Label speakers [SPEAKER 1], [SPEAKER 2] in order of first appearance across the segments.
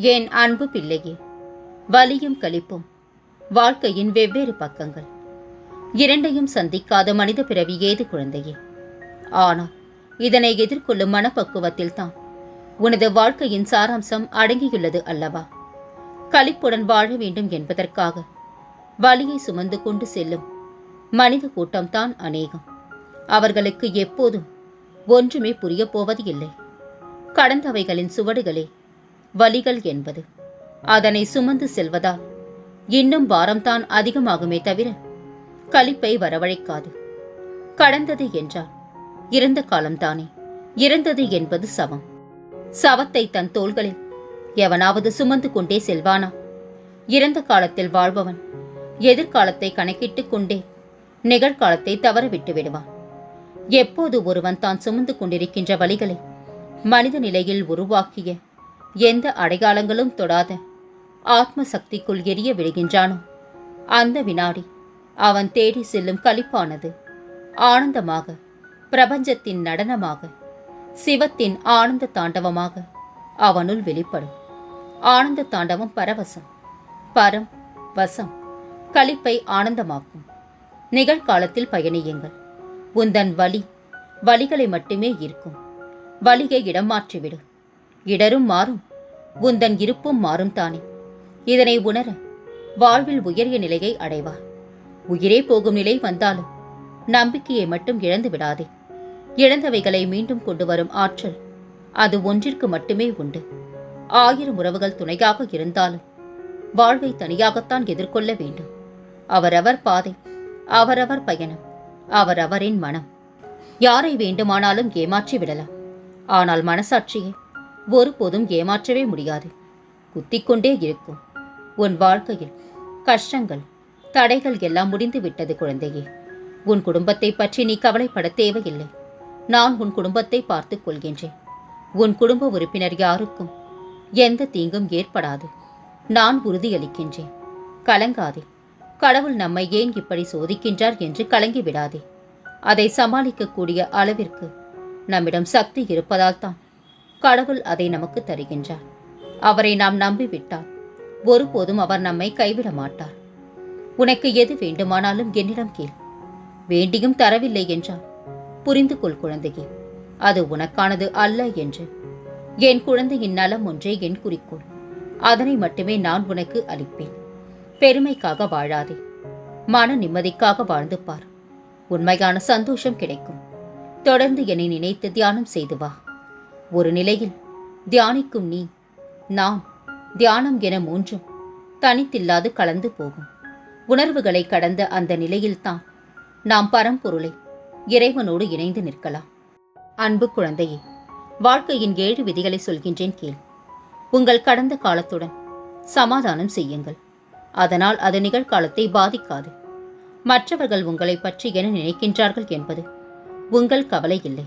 [SPEAKER 1] என் அன்பு பிள்ளையே? வலியும் களிப்பும் வாழ்க்கையின் வெவ்வேறு பக்கங்கள். இரண்டையும் சந்திக்காத மனித பிறவி ஏது குழந்தையே? ஆனால் இதனை எதிர்கொள்ளும் மனப்பக்குவத்தில்தான் உனது வாழ்க்கையின் சாராம்சம் அடங்கியுள்ளது அல்லவா? களிப்புடன் வாழ வேண்டும் என்பதற்காக வலியை சுமந்து கொண்டு செல்லும் மனித கூட்டம்தான் அநேகம். அவர்களுக்கு எப்போதும் ஒன்றுமே புரியப் போவது இல்லை கடந்தவைகளின் சுவடுகளே வலிகள் என்பது. அதனை சுமந்து செல்வதால் இன்னும் பாரம்தான் அதிகமாகுமே தவிர களிப்பை வரவழைக்காது. கடந்தது என்றால் இறந்த காலம்தானே. இறந்தது என்பது சவம். சவத்தை தன் தோள்களில் எவனாவது சுமந்து கொண்டே செல்வானா? இறந்த காலத்தில் வாழ்பவன் எதிர்காலத்தை கணக்கிட்டுக் கொண்டே நிகழ்காலத்தை தவறவிட்டு விடுவான். எப்போது ஒருவன் தான் சுமந்து கொண்டிருக்கின்ற வழிகளை மனித நிலையில் உருவாக்கிய எந்த அடையாளங்களும் தொடாத ஆத்ம சக்திக்குள் எரிய விடுகின்றானோ? அந்த வினாடி அவன் தேடி செல்லும் களிப்பானது ஆனந்தமாக பிரபஞ்சத்தின் நடனமாக சிவத்தின் ஆனந்த தாண்டவமாக அவனுள் வெளிப்படும். ஆனந்த தாண்டவம் பரவசம் பரம் வசம் களிப்பை ஆனந்தமாக்கும். நிகழ்காலத்தில் பயணியுங்கள். உந்தன் வலி வலிகளை மட்டுமே இருக்கும் வலியை இடம் மாற்றிவிடும். இடரும் மாறும். உந்தன் இருப்பும் மாறும் தானே. இதனை உணர வாழ்வில் உயரிய நிலையை அடைவார் உயிரே போகும் நிலை வந்தாலும் நம்பிக்கையை மட்டும் இழந்து விடாதே. இழந்தவைகளை மீண்டும் கொண்டு வரும் ஆற்றல் அது ஒன்றிற்கு மட்டுமே உண்டு. ஆயிரம் உறவுகள் துணையாக இருந்தாலும் வாழ்வை தனியாகத்தான் எதிர்கொள்ள வேண்டும். அவரவர் பாதை அவரவர் பயணம் அவரவரின் மனம். யாரை வேண்டுமானாலும் ஏமாற்றி விடலாம் ஆனால் மனசாட்சியை ஒருபோதும் ஏமாற்றவே முடியாது. குத்திக்கொண்டே இருக்கும். உன் வாழ்க்கையில் கஷ்டங்கள் தடைகள் எல்லாம் முடிந்து விட்டது குழந்தையே. உன் குடும்பத்தை பற்றி நீ கவலைப்பட தேவையில்லை. நான் உன் குடும்பத்தை பார்த்துக் கொள்கின்றேன். உன் குடும்ப உறுப்பினர் யாருக்கும் எந்த தீங்கும் ஏற்படாது. நான் உறுதியளிக்கின்றேன். கலங்காதே. கடவுள் நம்மை ஏன் இப்படி சோதிக்கின்றார் என்று கலங்கி விடாதே அதை சமாளிக்கக்கூடிய அளவிற்கு நம்மிடம் சக்தி இருப்பதால் தான் கடவுள் அதை நமக்கு தருகின்றார். அவரை நாம் நம்பிவிட்டால் ஒருபோதும் அவர் நம்மை கைவிட மாட்டார். உனக்கு எது வேண்டுமானாலும் என்னிடம் கேள். வேண்டியும் தரவில்லை என்றால் புரிந்து கொள் குழந்தையே அது உனக்கானது அல்ல என்று. என் குழந்தையின் நலம் ஒன்றே என் குறிக்கோள். அதனை மட்டுமே நான் உனக்கு அளிப்பேன். பெருமைக்காக வாழாதே. மன நிம்மதிக்காக வாழ்ந்து பார். உண்மையான சந்தோஷம் கிடைக்கும். தொடர்ந்து என்னை நினைத்து தியானம் செய்து வா. ஒரு நிலையில் தியானிக்கும் நீ நாம் தியானம் என மூன்றும் தனித்தில்லாது கலந்து போகும். உணர்வுகளை கடந்த அந்த நிலையில்தான் நாம் பரம்பொருளை இறைவனோடு இணைந்து நிற்கலாம். அன்பு குழந்தையே வாழ்க்கையின் ஏழு விதிகளை சொல்கின்றேன் கேள். உங்கள் கடந்த காலத்துடன் சமாதானம் செய்யுங்கள். அதனால் அது நிகழ்காலத்தை பாதிக்காது. மற்றவர்கள் உங்களை பற்றி என நினைக்கின்றார்கள் என்பது உங்கள் கவலை இல்லை.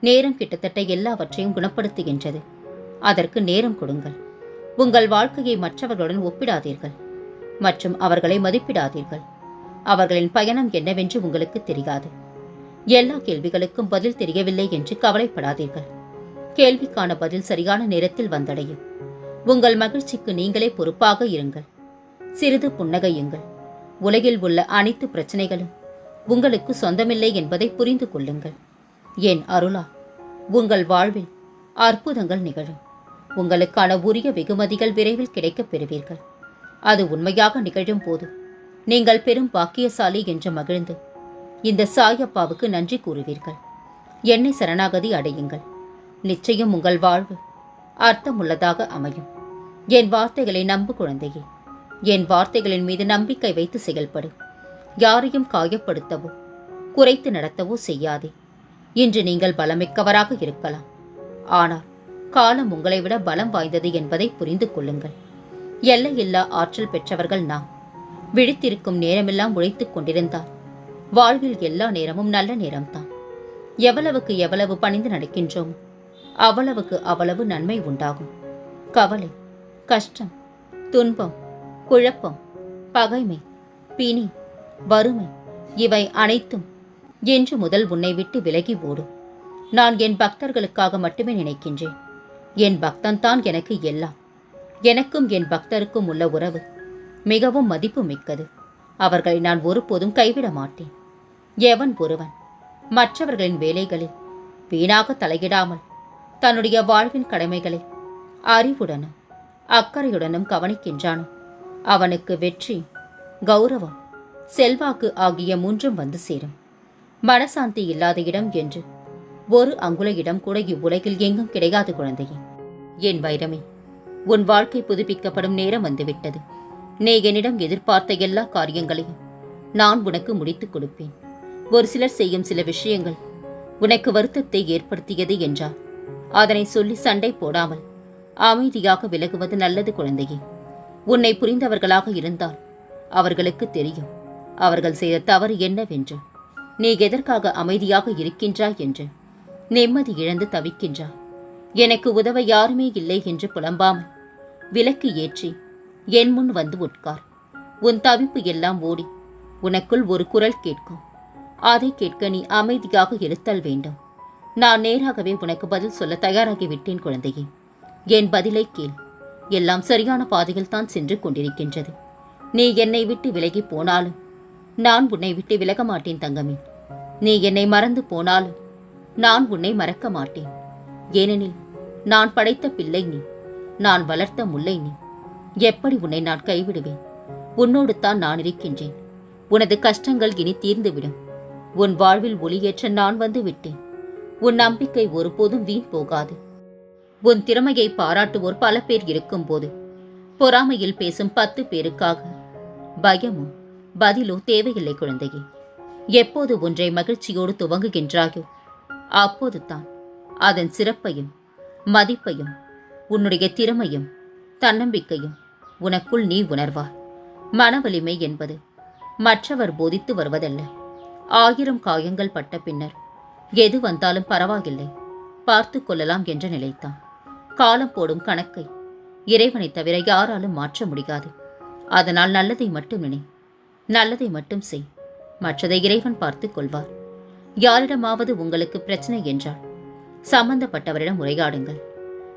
[SPEAKER 1] நேரம் கிட்டத்தட்ட எல்லாவற்றையும் குணப்படுத்துகின்றது. அதற்கு நேரம் கொடுங்கள். உங்கள் வாழ்க்கையை மற்றவர்களுடன் ஒப்பிடாதீர்கள். மற்றும் அவர்களை மதிப்பிடாதீர்கள். அவர்களின் பயணம் என்னவென்று உங்களுக்கு தெரியாது. எல்லா கேள்விகளுக்கும் பதில் தெரியவில்லை என்று கவலைப்படாதீர்கள். கேள்விக்கான பதில் சரியான நேரத்தில் வந்தடையும். உங்கள் மகிழ்ச்சிக்கு நீங்களே பொறுப்பாக இருங்கள். சிறிது புன்னகையுங்கள். உலகில் உள்ள அனைத்து பிரச்சனைகளும் உங்களுக்கு சொந்தமில்லை என்பதை புரிந்து கொள்ளுங்கள். என் அருளா உங்கள் வாழ்வில் அற்புதங்கள் நிகழும். உங்களுக்கான உரிய வெகுமதிகள் விரைவில் கிடைக்கப் பெறுவீர்கள். அது உண்மையாக நிகழும் போது நீங்கள் பெரும் பாக்கியசாலி என்று மகிழ்ந்து இந்த சாயப்பாவுக்கு நன்றி கூறுவீர்கள். என்னை சரணாகதி அடையுங்கள். நிச்சயம் உங்கள் வாழ்வு அர்த்தமுள்ளதாக அமையும். என் வார்த்தைகளை நம்பு குழந்தையே. என் வார்த்தைகளின் மீது நம்பிக்கை வைத்து செயல்படு. யாரையும் காயப்படுத்தவோ குறைத்து நடத்தவோ செய்யாதே. இன்று நீங்கள் பலமிக்கவராக இருக்கலாம். ஆனால் காலம் உங்களை விட பலம் வாய்ந்தது என்பதை புரிந்து கொள்ளுங்கள். எல்லையில்லா ஆற்றல் பெற்றவர்கள் நாம். விழித்திருக்கும் நேரமெல்லாம் உழைத்துக் கொண்டிருந்தால் வாழ்வில் எல்லா நேரமும் நல்ல நேரம்தான். எவ்வளவுக்கு எவ்வளவு பணிந்து நடக்கின்றோம் அவ்வளவுக்கு அவ்வளவு நன்மை உண்டாகும். கவலை கஷ்டம் துன்பம் குழப்பம் பகைமை பிணி வறுமை இவை அனைத்தும் என்று முதல் உன்னை விட்டு விலகி ஓடும் நான் என் பக்தர்களுக்காக மட்டுமே நினைக்கின்றேன். என் பக்தன்தான் எனக்கு எல்லாம். எனக்கும் என் பக்தருக்கும் உள்ள உறவு மிகவும் மதிப்பு மிக்கது. அவர்களை நான் ஒருபோதும் கைவிட மாட்டேன். எவன் ஒருவன்? மற்றவர்களின் வேலைகளில் வீணாக தலையிடாமல் தன்னுடைய வாழ்வின் கடமைகளை அறிவுடனும் அக்கறையுடனும் கவனிக்கின்றானோ? அவனுக்கு வெற்றி கௌரவம் செல்வாக்கு ஆகிய மூன்றும் வந்து சேரும். மனசாந்தி இல்லாத இடம் என்று. ஒரு அங்குல இடம் கூட இவ்வுலகில் எங்கும் கிடையாது குழந்தையே. என் வைரமே உன் வாழ்க்கை புதுப்பிக்கப்படும் நேரம் வந்துவிட்டது. நீ என்னிடம் எதிர்பார்த்த எல்லா காரியங்களையும் நான் உனக்கு முடித்துக் கொடுப்பேன். ஒரு சிலர் செய்யும் சில விஷயங்கள் உனக்கு வருத்தத்தை ஏற்படுத்தியது என்றால் அதனை சொல்லி சண்டை போடாமல் அமைதியாக விலகுவது நல்லது குழந்தையே. உன்னை புரிந்தவர்களாக இருந்தால் அவர்களுக்கு தெரியும் அவர்கள் செய்த தவறு என்னவென்று. நீ எதற்காக அமைதியாக இருக்கின்றாய் என்று. நிம்மதி இழந்து தவிக்கின்றாய் எனக்கு உதவ யாருமே இல்லை என்று புலம்பாமல் விலக்கு ஏற்றி என் முன் வந்து உட்கார். உன் தவிப்பு எல்லாம் ஓடி உனக்குள் ஒரு குரல் கேட்கும். அதை கேட்க நீ அமைதியாக இருத்தல் வேண்டும். நான் நேராகவே உனக்கு பதில் சொல்ல தயாராகி விட்டேன் குழந்தையே. என் பதிலை கேள். எல்லாம் சரியான பாதையில் தான் சென்று கொண்டிருக்கின்றது. நீ என்னை விட்டு விலகி போனாலும் நான் உன்னை விட்டு விலக மாட்டேன் தங்கமி. நீ என்னை மறந்து போனாலும் நான் உன்னை மறக்க மாட்டேன். ஏனெனில் நான் படைத்த பிள்ளை நீ. நான் வளர்த்த முல்லை நீ. எப்படி உன்னை நான் கைவிடுவேன்? உன்னோடு தான் நான் இருக்கின்றேன். உனது கஷ்டங்கள் இனி தீர்ந்துவிடும். உன் வாழ்வில் ஒளியேற்ற நான் வந்து விட்டேன். உன் நம்பிக்கை ஒருபோதும் வீண் போகாது. உன் திறமையை பாராட்டுவோர் பல பேர் இருக்கும்போது பொறாமையில் பேசும் பத்து பேருக்காக பயமும் பதிலோ தேவையில்லை குழந்தையே. எப்போது ஒன்றை மகிழ்ச்சியோடு துவங்குகின்றாயோ அப்போதுதான் அதன் சிறப்பையும் மதிப்பையும் உன்னுடைய திறமையும் தன்னம்பிக்கையும் உனக்குள் நீ உணர்வார் மனவலிமை என்பது மற்றவர் போதித்து வருவதல்ல. ஆயிரம் காயங்கள் பட்ட பின்னர் எது வந்தாலும் பரவாயில்லை பார்த்து கொள்ளலாம் என்று நிலைத்தான் காலம் போடும் கணக்கை இறைவனை தவிர யாராலும் மாற்ற முடியாது. அதனால் நல்லதை மட்டும் நினை. நல்லதை மட்டும் செய். மற்றதை இறைவன் பார்த்துக் கொள்வார். யாரிடமாவது உங்களுக்கு பிரச்சனை என்றால் சம்பந்தப்பட்டவரிடம் உரையாடுங்கள்.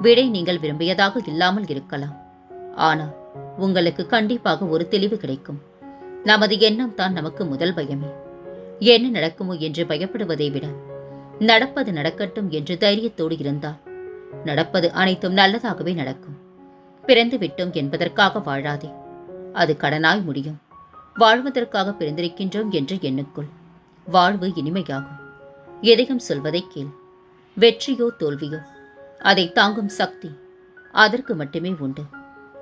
[SPEAKER 1] விடை நீங்கள் விரும்பியதாக இல்லாமல் இருக்கலாம். ஆனால் உங்களுக்கு கண்டிப்பாக ஒரு தெளிவு கிடைக்கும். நமது எண்ணம் தான் நமக்கு முதல் பயமே. என்ன நடக்குமோ என்று பயப்படுவதை விட நடப்பது நடக்கட்டும் என்று தைரியத்தோடு இருந்தால் நடப்பது அனைத்தும் நல்லதாகவே நடக்கும். பிறந்து விட்டோம் என்பதற்காக வாழாதே. அது கடனாய் முடியும். வாழ்வதற்காக பிறந்திருக்கின்றோம் என்று எண்ணுக்குள். வாழ்வு இனிமையாகும். எதையும் சொல்வதை கேள். வெற்றியோ தோல்வியோ. அதை தாங்கும் சக்தி அதற்கு மட்டுமே உண்டு.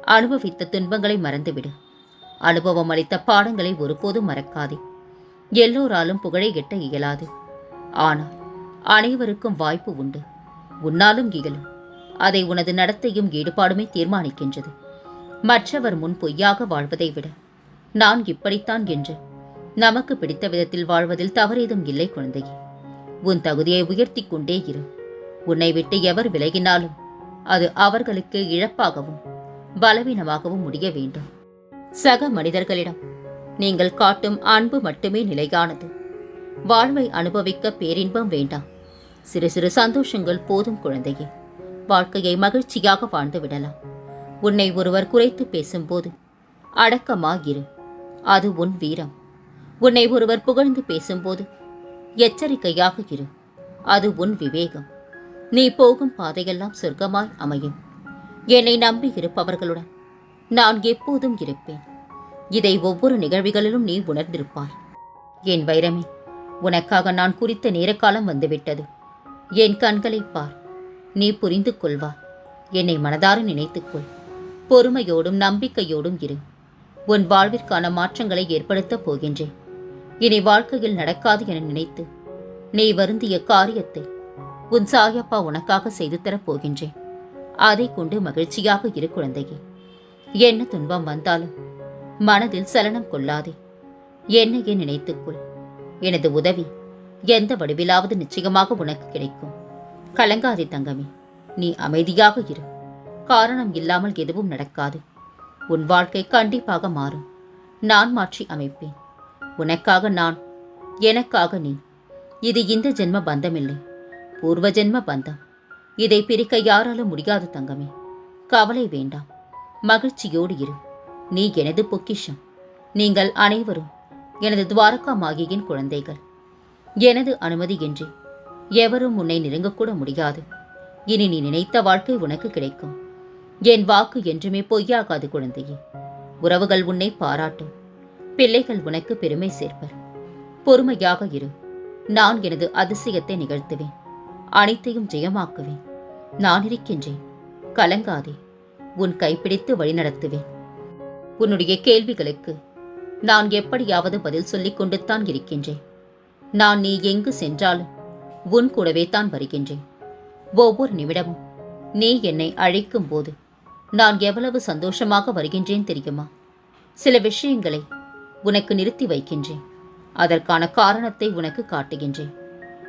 [SPEAKER 1] அனுபவித்த துன்பங்களை மறந்துவிடு. அனுபவம் அளித்த பாடங்களை ஒருபோதும் மறக்காதே. எல்லோராலும் புகழை எட்ட இயலாது. ஆனால் அனைவருக்கும் வாய்ப்பு உண்டு. உன்னாலும் இயலும். அதை உனது நடத்தையும் ஈடுபாடுமே தீர்மானிக்கின்றது. மற்றவர் முன் பொய்யாக வாழ்வதை விட நான் இப்படித்தான் என்று. நமக்கு பிடித்த விதத்தில் வாழ்வதில் தவறேதும் இல்லை குழந்தையே. உன் தகுதியை உயர்த்தி கொண்டே இரு. உன்னை விட்டு எவர் விலகினாலும் அது அவர்களுக்கு இழப்பாகவும் பலவீனமாகவும் முடிய வேண்டும். சக மனிதர்களிடம் நீங்கள் காட்டும் அன்பு மட்டுமே நிலையானது. வாழ்வை அனுபவிக்க பேரின்பம் வேண்டாம். சிறு சிறு சந்தோஷங்கள் போதும் குழந்தையே. வாழ்க்கையை மகிழ்ச்சியாக வாழ்ந்து விடலாம். உன்னை ஒருவர் குறைத்து பேசும்போது அடக்கமாகிரு அது உன் வீரம். உன்னை ஒருவர் புகழ்ந்து பேசும்போது எச்சரிக்கையாக இரு. அது உன் விவேகம். நீ போகும் பாதையெல்லாம் சொர்க்கமாய் அமையும். என்னை நம்பி இருப்பவர்களுடன் நான் எப்போதும் இருப்பேன். இதை ஒவ்வொரு நிகழ்வுகளிலும் நீ உணர்ந்திருப்பாய். என் வைரமே உனக்காக நான் குறித்த நேரக்காலம் வந்துவிட்டது. என் கண்களைப் பார். நீ புரிந்து கொள்வா என்னை மனதார நினைத்துக்கொள். பொறுமையோடும் நம்பிக்கையோடும் இரு. உன் வாழ்விற்கான மாற்றங்களை ஏற்படுத்தப் போகின்றேன். இனி வாழ்க்கையில் நடக்காது என நினைத்து நீ வருந்திய காரியத்தை உன் சாயப்பா உனக்காக செய்து தரப் போகின்றேன். அதை கொண்டு மகிழ்ச்சியாக இரு குழந்தையே. என்ன துன்பம் வந்தாலும் மனதில் சலனம் கொள்ளாதே. என்னையே நினைத்துக்கொள் எனது உதவி எந்த வடிவிலாவது நிச்சயமாக உனக்கு கிடைக்கும். கலங்காதே தங்கமே. நீ அமைதியாக இரு. காரணம் இல்லாமல் எதுவும் நடக்காது. உன் வாழ்க்கை கண்டிப்பாக மாறும். நான் மாற்றி அமைப்பேன். உனக்காக நான் எனக்காக நீ. இது இந்த ஜென்ம பந்தமில்லை. பூர்வ ஜென்ம பந்தம். இதை பிரிக்க யாராலும் முடியாது தங்கமே. கவலை வேண்டாம். மகிழ்ச்சியோடு இரு. நீ எனது பொக்கிஷம். நீங்கள் அனைவரும் எனது துவாரகா மாகியின் குழந்தைகள். எனது அனுமதியின்றி எவரும் உன்னை நெருங்கக்கூட முடியாது. இனி நீ நினைத்த வாழ்க்கை உனக்கு கிடைக்கும். என் வாக்கு என்றுமே பொய்யாகாது குழந்தையே. உறவுகள் உன்னை பாராட்டும். பிள்ளைகள் உனக்கு பெருமை சேர்ப்பர். பொறுமையாக இரு. நான் எனது அதிசயத்தை நிகழ்த்துவேன். அனைத்தையும் ஜெயமாக்குவேன். நான் இருக்கின்றேன். கலங்காதே. உன் கைப்பிடித்து வழிநடத்துவேன். உன்னுடைய கேள்விகளுக்கு நான் எப்படியாவது பதில் சொல்லிக் கொண்டுத்தான் இருக்கின்றேன். நான் நீ எங்கு சென்றாலும் உன் கூடவே தான் வருகின்றேன். ஒவ்வொரு நிமிடமும் நீ என்னை அழைக்கும் போது நான் எவ்வளவு சந்தோஷமாக வருகின்றேன் தெரியுமா? சில விஷயங்களை உனக்கு நிறுத்தி வைக்கின்றேன். அதற்கான காரணத்தை உனக்கு காட்டுகின்றேன்.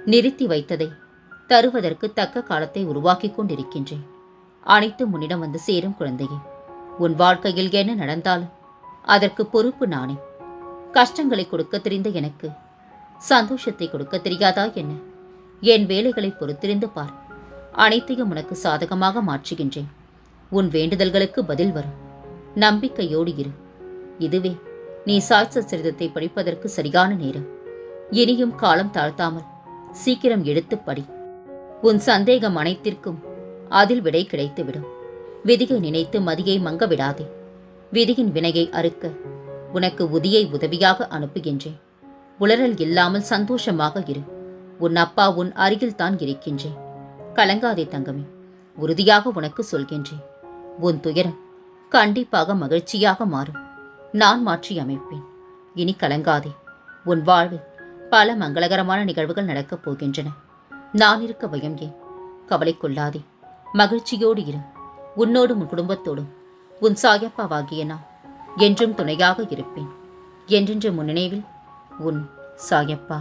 [SPEAKER 1] நிறுத்தி வைத்ததை தருவதற்கு தக்க காலத்தை உருவாக்கி கொண்டிருக்கின்றேன். அனைத்து உன்னிடம் வந்து சேரும் குழந்தையே. உன் வாழ்க்கையில் என்ன நடந்தாலும் அதற்கு பொறுப்பு நானே. கஷ்டங்களை கொடுக்க தெரிந்த எனக்கு சந்தோஷத்தை கொடுக்க தெரியாதா என்ன? என் வேலைகளை பொறுத்திருந்து பார். அனைத்தையும் உனக்கு சாதகமாக மாற்றுகின்றேன். உன் வேண்டுதல்களுக்கு பதில் வரும். நம்பிக்கையோடு இரு. இதுவே நீ சாட்ச சரிதத்தை படிப்பதற்கு சரியான நேரம். இனியும் காலம் தாழ்த்தாமல் சீக்கிரம் எடுத்துப் படி. உன் சந்தேகம் அனைத்திற்கும் அதில் விடை கிடைத்துவிடும். விதியை நினைத்து மதியை மங்க விடாதே. விதியின் வினையை அறுக்க உனக்கு உதியை உதவியாக அனுப்புகின்றேன். உளறல் இல்லாமல் சந்தோஷமாக இரு. உன் அப்பா உன் அருகில் தான் இருக்கின்றேன். கலங்காதே தங்கமே. உறுதியாக உனக்கு சொல்கின்றேன். உன் துயரம் கண்டிப்பாக மகிழ்ச்சியாக மாறும். நான் மாற்றி அமைப்பேன். இனி கலங்காதே. உன் வாழ்வில் பல மங்களகரமான நிகழ்வுகள் நடக்கப் போகின்றன. நான் இருக்க பயம் ஏன்? கவலை கொள்ளாதே. மகிழ்ச்சியோடு இரு. உன்னோடும் உன் குடும்பத்தோடும். உன் சாயப்பாவாகிய நான் என்றும் துணையாக இருப்பேன். என்றென்று முன் நினைவில் உன் சாயப்பா.